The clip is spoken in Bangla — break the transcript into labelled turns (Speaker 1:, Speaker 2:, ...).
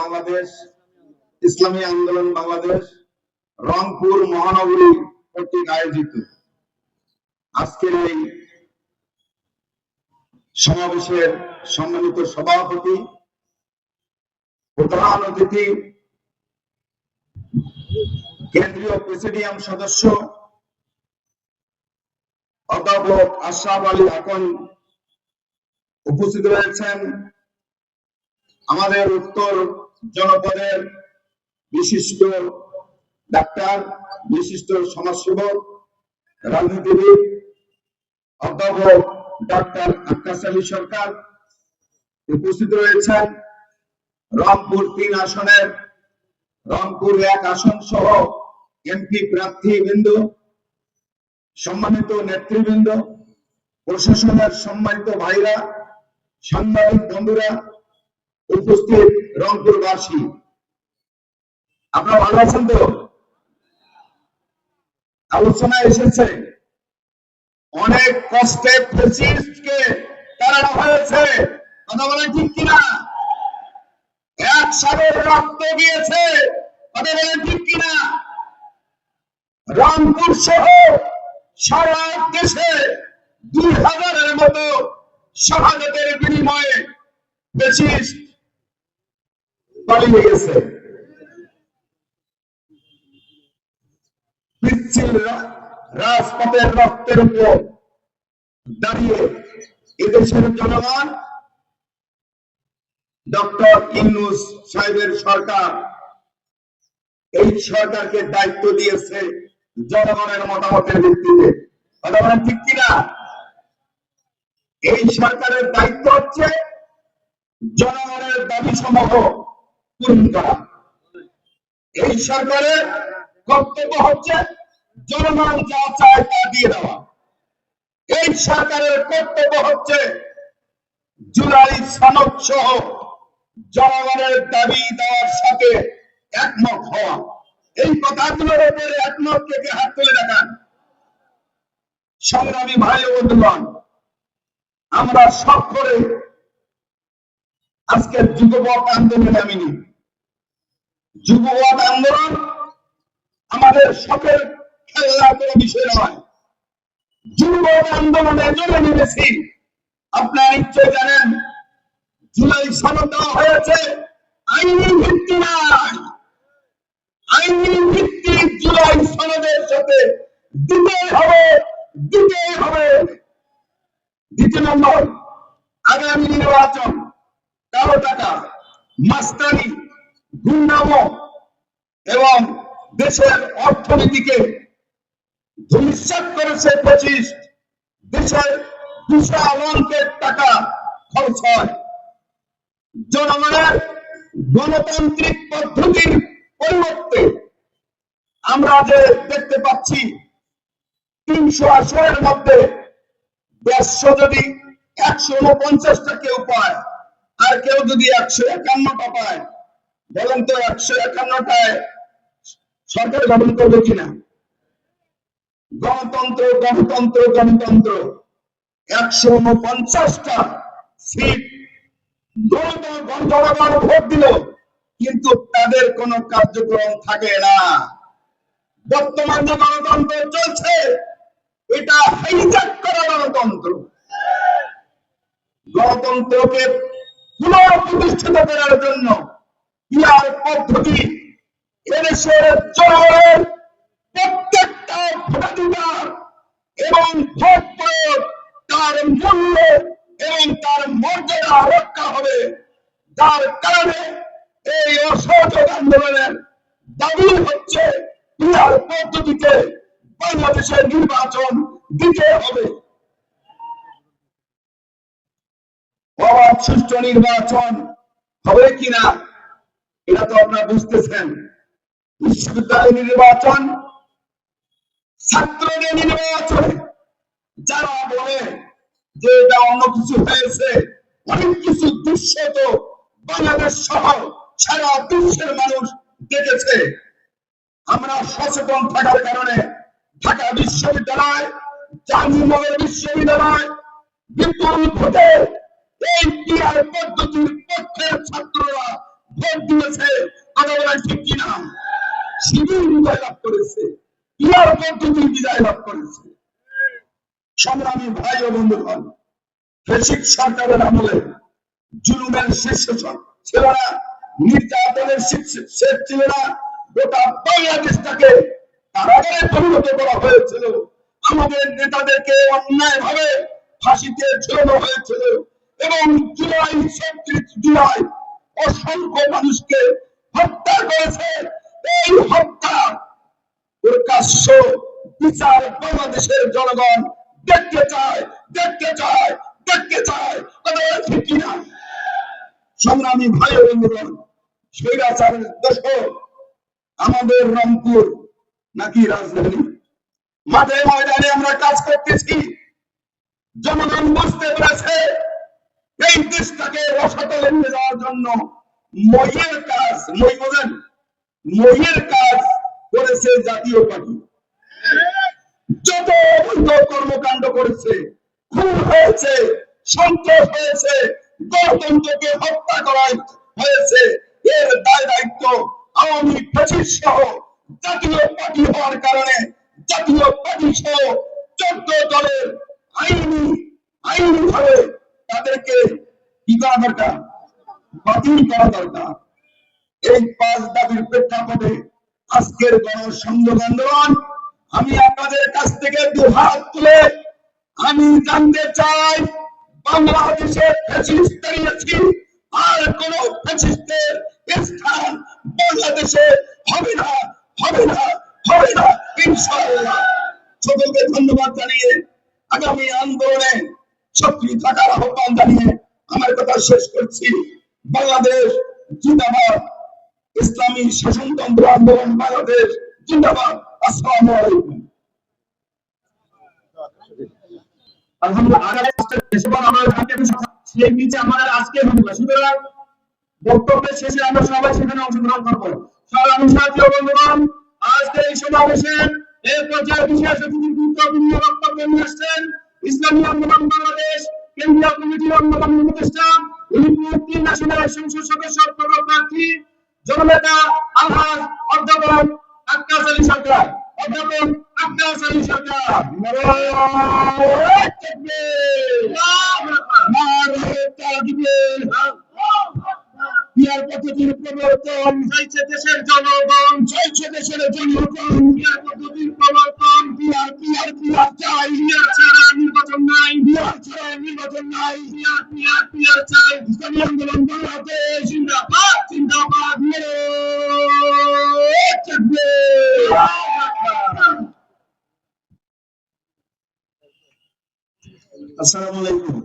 Speaker 1: বাংলাদেশ, ইসলামী আন্দোলন বাংলাদেশ, রংপুর মহানগরী কর্তৃক আয়োজিত। আজকের এই সমাবেশের সম্মানিত সভাপতি, প্রধান অতিথি, কেন্দ্রীয় প্রেসিডিয়াম সদস্য, অধ্যাপক আশরাফ আলী আকন উপস্থিত রয়েছেন। আমাদের উত্তর জনপদের বিশিষ্ট ডাক্তার, বিশিষ্ট সমাজসেবক, রাজনীতিবিদ, অধ্যাপক ডাক্তার আক্কাস আলী সরকার উপস্থিত রয়েছেন। রংপুর তিন আসনের, রংপুর এক আসন সহ এমপি প্রার্থী বিন্দু সম্মানিত নেতৃবৃন্দ, প্রশাসনের সম্মানিত ভাইরা, সাংবাদিক বন্ধুরা উপস্থিত রংপুরবাসী। আপনারা ভালো আছেন তো? আলোচনা এসেছে। অনেক কষ্টে ফেসিস্টকে তাড়ানো হয়েছে। কথা বলেন ঠিক কিনা? এক সাগর রক্ত গিয়েছে। কথা বলেন ঠিক কিনা? রংপুর সহ সারা দেশে দুই হাজারের মতো শাহাদাতের বিনিময়ে ফেসিস্ট পালিয়ে গেছে রাজপথের রক্তের উপর দাঁড়িয়ে এদেশের জনগণ, ডক্টর ইউনুস সাহেবের সরকার, এই সরকারকে দায়িত্ব দিয়েছে জনগণের মতামতের ভিত্তিতে। কথা ঠিক কিনা? এই সরকারের দায়িত্ব হচ্ছে জনগণের দাবি সমূহ এই সরকারের কর্তব্য হচ্ছে জনগণ যা চায় তা দিয়ে দেওয়া। এই সরকারের কর্তব্য হচ্ছে, জুলাই সনদ সহ জনগণের দাবি দেওয়ার সাথে একমত হওয়া। এই কথাগুলোর উপরে একমত থেকে হাত তুলে দেখান। সংগ্রামী ভাই ও বন্ধুগণ, আমরা সব করে আজকের যুগপথ আন্দোলনে নামিনি। যুগপথ আন্দোলন আমাদের সকল খেলার কোনো বিষয় নয়। যুগপথ আন্দোলনে জন্য নেমেছি। আপনারা নিশ্চয় জানেন, জুলাই সনদ দেওয়া হয়েছে। আইনি ভিত্তি নাই আইনি ভিত্তি জুলাই সনদের সাথে দিতেই হবে দিতেই হবে। দ্বিতীয় নম্বর, আগামী নির্বাচন কালো টাকা, মাস্তানি। গুন্ডাম এবং দেশের অর্থনীতিকে ধূলিসাৎ করেছে পঁচিশ দেশের বিশাল অঙ্কের টাকা খরচ হয়। জনগণের গণতান্ত্রিক পদ্ধতির পরিবর্তে আমরা যে দেখতে পাচ্ছি, তিনশো আসনের মধ্যে দেড়শো যদি একশো উনপঞ্চাশটা কেউ পায়, আর কেউ যদি একশো একান্নটা পায় বলেন তো, একশো একান্নটায় সরকার গঠন করবে কিনা? গণতন্ত্র গণতন্ত্র গণতন্ত্র। একশো উনপঞ্চাশটা সিট জনগণ ভোট দিল, কিন্তু তাদের কোনো কার্যক্রম থাকে না। বর্তমান যে গণতন্ত্র চলছে, এটা হাইজ্যাক করা গণতন্ত্র। গণতন্ত্রকে পুনঃপ্রতিষ্ঠিত করার জন্য ইয়ার পদ্ধতি। এদেশের জনগণের প্রত্যেকটা এবং তার মূল্য এবং তার মর্যাদা রক্ষা হবে। যার কারণে এই অসহযোগ আন্দোলনের দাবি হচ্ছে ইয়ার পদ্ধতিতে বাংলাদেশের নির্বাচন দিতে হবে। অবাধ সুষ্ঠু নির্বাচন হবে কিনা? এটা তো আপনারা বুঝতেছেন। বিশ্ববিদ্যালয় নির্বাচন, ছাত্রদের নির্বাচন যারা বলে যে এটা অন্য কিছু হয়েছে, অনেক কিছু দৃশ্য তো বাংলাদেশ সহ সারা বিশ্বের মানুষ দেখেছে। আমরা সচেতন থাকার কারণে ঢাকা বিশ্ববিদ্যালয়, জাহাঙ্গীরনগর বিশ্ববিদ্যালয়, বিপুল ভোটে এই পদ্ধতির পক্ষের ছাত্ররা ভোট দিয়েছে বলেন ঠিক কিনা? শিবির বিজয় লাভ করেছে। ইয়ার বিজয় লাভ করেছে। সংগ্রামী ভাই ও বন্ধুগণ, ফেসিক সরকারের আমলে জুলুমের শীর্ষ ছিল না নির্যাতনের শেষ ছিল না গোটা বাংলাদেশটাকে কারাগারে পরিণত করা হয়েছিল। আমাদের নেতাদেরকে অন্যায় ভাবে ফাঁসিতে ঝুলানো হয়েছিল। এবং জুলাই, ছত্রিশ জুলাই অসংখ্য মানুষকে হত্যা করেছে। এই হত্যা প্রকাশ্য বিচার বাংলাদেশের জনগণ দেখতে চায় দেখতে চায় দেখতে চায়। কথা ঠিক কিনা? সংগ্রামী ভাই বন্ধুগণ, স্বৈরাচারের দেশ আমাদের রংপুর নাকি রাজধানী? মাঠে ময়দানে আমরা কাজ করতেছি। জনগণ বুঝতে পেরেছে দেশটাকে রসাতলে নিয়ে যাওয়ার জন্য মইয়ের কাজ, মই বোঝেন মইয়ের কাজ করেছে জাতীয় পার্টি। যত অবৈধ কর্মকাণ্ড করেছে, খুন হয়েছে, সন্ত্রাস হয়েছে, গণতন্ত্রকে হত্যা করা হয়েছে, এর দায় দায়িত্ব আওয়ামী ফেসিস সহ জাতীয় পার্টি হওয়ার কারণে জাতীয় পার্টি সহ চোদ্দ দলের আইনি আইনি ভাবে তাদেরকে করা দরকার, বাতিল করা দরকার। এই পাঁচ দাবির প্রেক্ষাপটে আজকের গণসংযোগ আন্দোলন, আমি আপনাদের কাছ থেকে দু হাত তুলে আমি জানতে চাই, বাংলাদেশে ফ্যাসিস্ট দাঁড়িয়েছি আর কোন ফ্যাসিস্টের স্থান বাংলাদেশে হবে না হবে না হবে না, ইনশাআল্লাহ। সকলকে ধন্যবাদ জানিয়ে আগামী আন্দোলনে সক্রিয় থাকার আহ্বান জানিয়ে আমার কথা শেষ করছি। বাংলাদেশ জিন্দাবাদ। ইসলামী শাসনতন্ত্র আন্দোলন বাংলাদেশ জিন্দাবাদ। আসসালামু আলাইকুম।
Speaker 2: বিশেষ গুরুত্বপূর্ণ আসছেন ইসলামী আন্দোলন বাংলাদেশ কেন্দ্রীয় কমিটির অন্যতম উপদেষ্টা উলিপুর তিন ন্যাশনাল সংসদ সদস্য প্রার্থী জননেতা আলহাজ অধ্যাপক আক্কাস আলী সরকার। অধ্যাপক আক্কাস আলী সরকার।
Speaker 1: পদ্ধতির প্রবর্তন।
Speaker 2: চাইছে দেশের জনগণ।
Speaker 1: চলছে দেশের জনগণ। ইসলামী আন্দোলন বাংলাদেশ
Speaker 2: জিন্দাবাদ জিন্দাবাদ
Speaker 1: তাকবীর! আসসালামু আলাইকুম